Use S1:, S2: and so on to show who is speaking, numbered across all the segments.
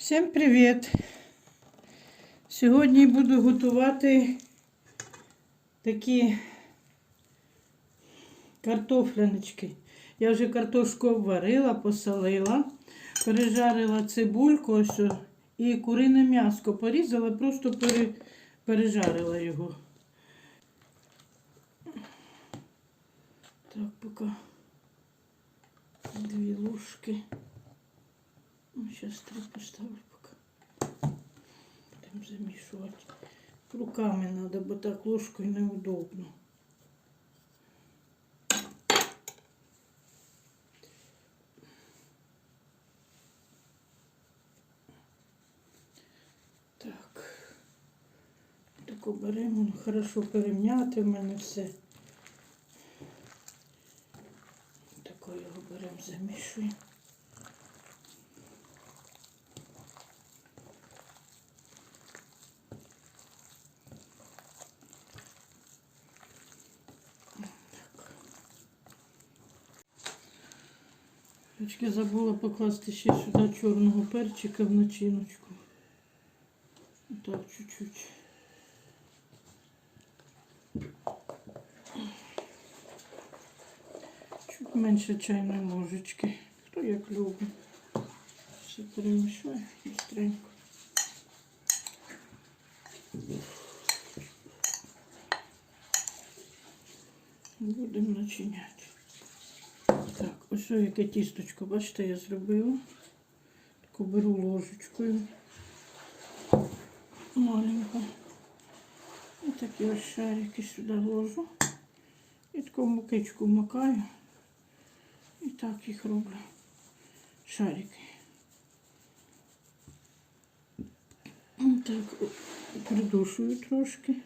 S1: Всім привіт! Сьогодні буду готувати такі картофляночки. Я вже картошку обварила, посолила, пережарила цибульку ось, о, і курине м'яско порізала, просто пере, пережарила його. Так, поки дві ложки. Ну, сейчас три поставлю пока. Будем замешивать. Руками надо, бо так ложкою неудобно. Так. Таку беремо, ну, хорошо перемняти в мене все. Тако його беремо, замішуємо. Ручки забула покласти ще сюди чорного перчика в начиночку. Так, чуть-чуть. Чуть менше чайної ложечки. Хто як любить. Все перемішаю быстренько. Будемо начиняти. Ось яке тісточко, бачите, я зробила. Таку беру ложечкою. Маленьку. І такі ось шарики сюди ложу. І таку мукичку макаю. І так їх роблю. Шарики. Так, придушую трошки.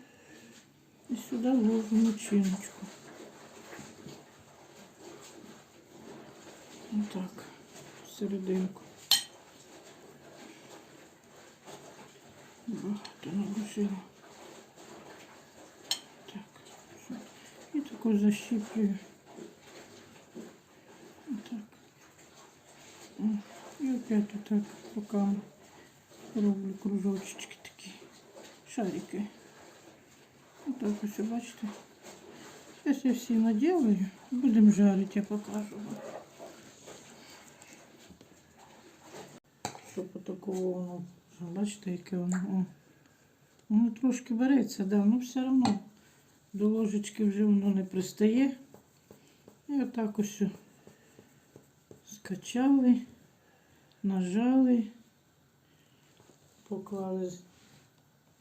S1: І сюди ложу начиночку. Отак, серединку. Багато наложила. Так. І таку защіплюю. Отак. І опять отак руками роблю кружочки такі. Шарики. Отак ось, бачите. Зараз я всі наделаю. Будемо жарити, я покажу вам. Щоб такого воно, бачите, яке воно. О. Воно трошки береться, да, ну все одно до ложечки вже воно не пристає. І отак ось скачали, нажали, поклали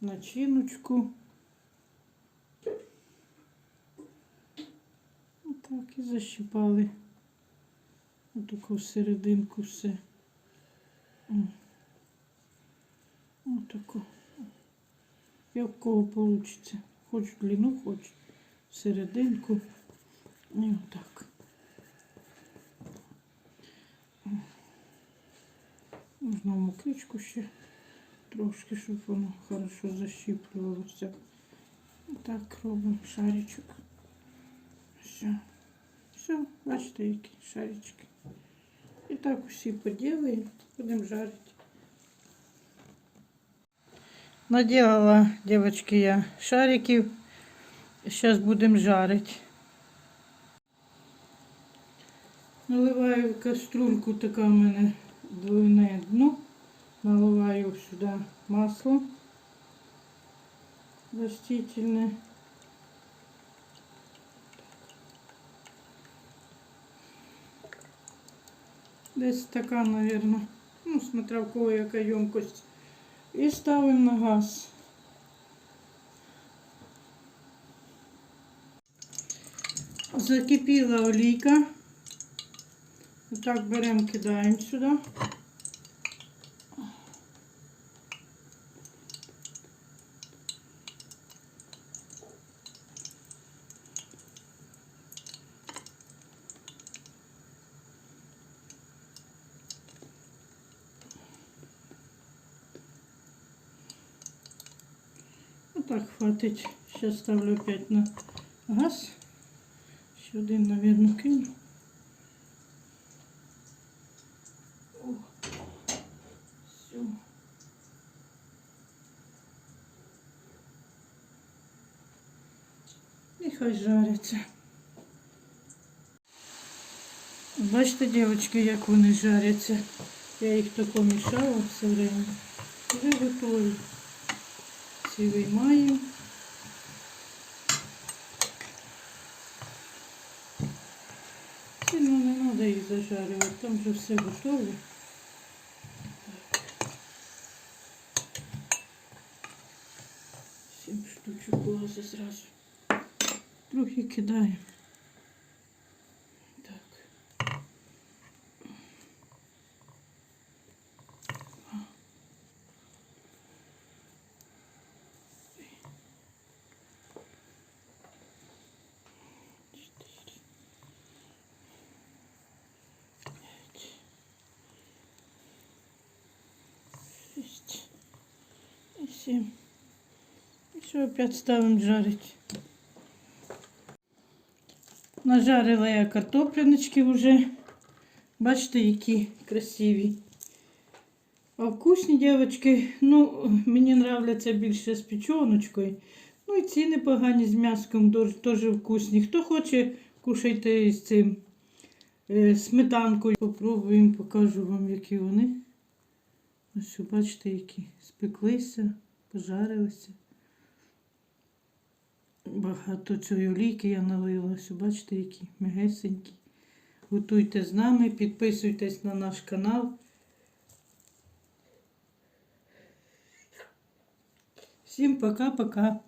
S1: начиночку. Отак і защипали. Отаку серединку все. Отако. Як в кого вийде. Хоч в длину, хоч в серединку. І отак. Можна мукичку ще трошки, щоб воно хорошо защіплювалося. Так робимо шаричок. Все. Все, бачите, які шарички. І так усі поділимо, будемо жарити. Наделала, девочки, я шариків. Зараз будемо жарити. Наливаю в каструльку, така в мене двойне дно. Наливаю сюди масло растительне. Десь така, наверное. Ну, смотря в кого яка ємкость. І ставимо на газ. Закипіла олійка. Отак беремо, кидаємо сюди. так хватить. Сейчас ставлю опять на газ. Ще один, мабуть, кину. О, все. І жаряться. Бачите, дівчатки, як вони жаряться. Я їх то помішала все время. Вже готові. Ці виймаємо. Сильно не треба їх зажарювати, там вже все готове. Сім штучок лази зразу. Трохи кидаємо. І сім. І що опять ставимо жарить. Нажарила я картоплянички вже. Бачите, які красиві. А вкусні дівчатки, ну, мені нравляться більше з печоночкою. Ну і ці непогані з м'яском теж вкусні. Хто хоче, кушайте з цим е, сметанкою. Попробуємо, покажу вам, які вони. Ось, бачите, які спеклися, пожарилися. Багато цієї олійки я налила. Ось, бачите, які м'ягесенькі. Готуйте з нами, підписуйтесь на наш канал. Всім пока-пока.